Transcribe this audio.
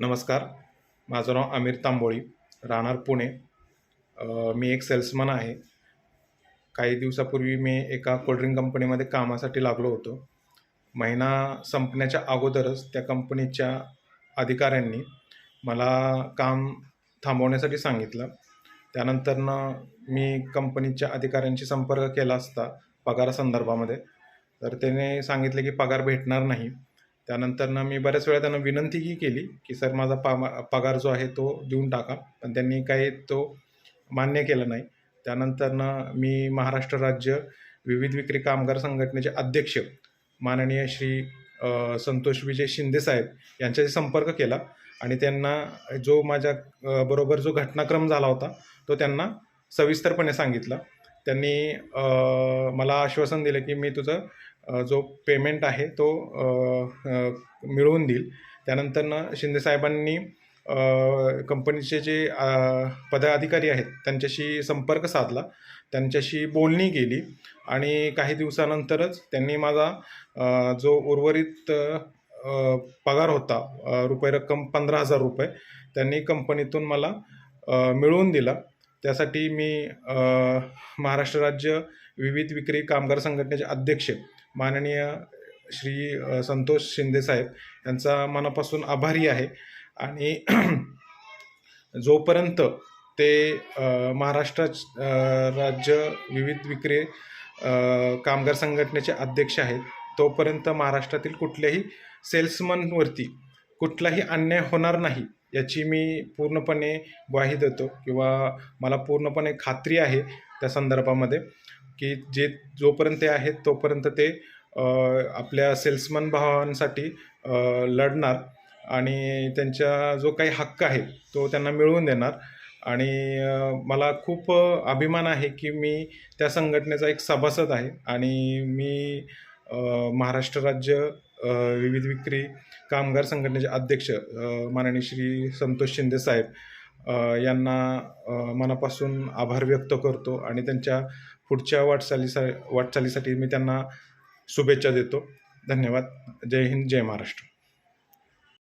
नमस्कार. माझं नाव आमिर तांबोळी राहणार पुणे. मी एक सेल्समन आहे. काही दिवसापूर्वी मी एका कोल्ड्रिंक कंपनीमध्ये कामासाठी लागलो होतो. महिना संपण्याच्या अगोदरच त्या कंपनीच्या अधिकाऱ्यांनी मला काम थांबवण्यासाठी सांगितलं. त्यानंतरनं मी कंपनीच्या अधिकाऱ्यांशी संपर्क केला असता पगारासंदर्भामध्ये. तर त्याने सांगितले की पगार भेटणार नाही. त्यानंतरनं मी बऱ्याच वेळा त्यांना विनंतीही केली की सर माझा पा पगार जो आहे तो देऊन टाका. पण त्यांनी काही तो मान्य केला नाही. त्यानंतरनं मी महाराष्ट्र राज्य विविध विक्री कामगार संघटनेचे अध्यक्ष माननीय श्री संतोष विजय शिंदे साहेब यांच्याशी संपर्क केला आणि त्यांना जो माझ्या बरोबर जो घटनाक्रम झाला होता तो त्यांना सविस्तरपणे सांगितला. त्यांनी मला आश्वासन दिलं की मी तुझं जो पेमेंट आहे तो मिळवून देईल. त्यानंतरनं शिंदेसाहेबांनी कंपनीचे जे पदाधिकारी आहेत त्यांच्याशी संपर्क साधला. त्यांच्याशी बोलणी केली आणि काही दिवसानंतरच त्यांनी माझा जो उर्वरित पगार होता रुपये रक्कम पंधरा हजार रुपये त्यांनी कंपनीतून मला मिळवून दिला. त्यासाठी मी महाराष्ट्र राज्य विविध विक्री कामगार संघटनेचे अध्यक्ष माननीय श्री संतोष शिंदेसाहेब यांचा मनापासून आभारी आहे. आणि जोपर्यंत ते महाराष्ट्र राज्य विविध विक्री कामगार संघटनेचे अध्यक्ष आहेत तोपर्यंत महाराष्ट्रातील कुठल्याही सेल्समनवरती कुठलाही अन्याय होणार नाही. याची मी पूर्णपणे ग्वाही देतो किंवा मला पूर्णपणे खात्री आहे त्या संदर्भामध्ये की जे जोपर्यंत ते आहेत तोपर्यंत ते आपल्या सेल्समन भावांसाठी लढणार आणि त्यांचा जो काही हक्क आहे तो त्यांना मिळवून देणार. आणि मला खूप अभिमान आहे की मी त्या संघटनेचा एक सभासद आहे आणि मी महाराष्ट्र राज्य विविध विक्री कामगार संघटनेचे अध्यक्ष माननीय श्री संतोष शिंदे साहेब यांना मनापासून आभार व्यक्त करतो आणि त्यांच्या पुढच्या वाटचालीसा वाटचालीसाठी मी त्यांना शुभेच्छा देतो. धन्यवाद. जय हिंद जय महाराष्ट्र.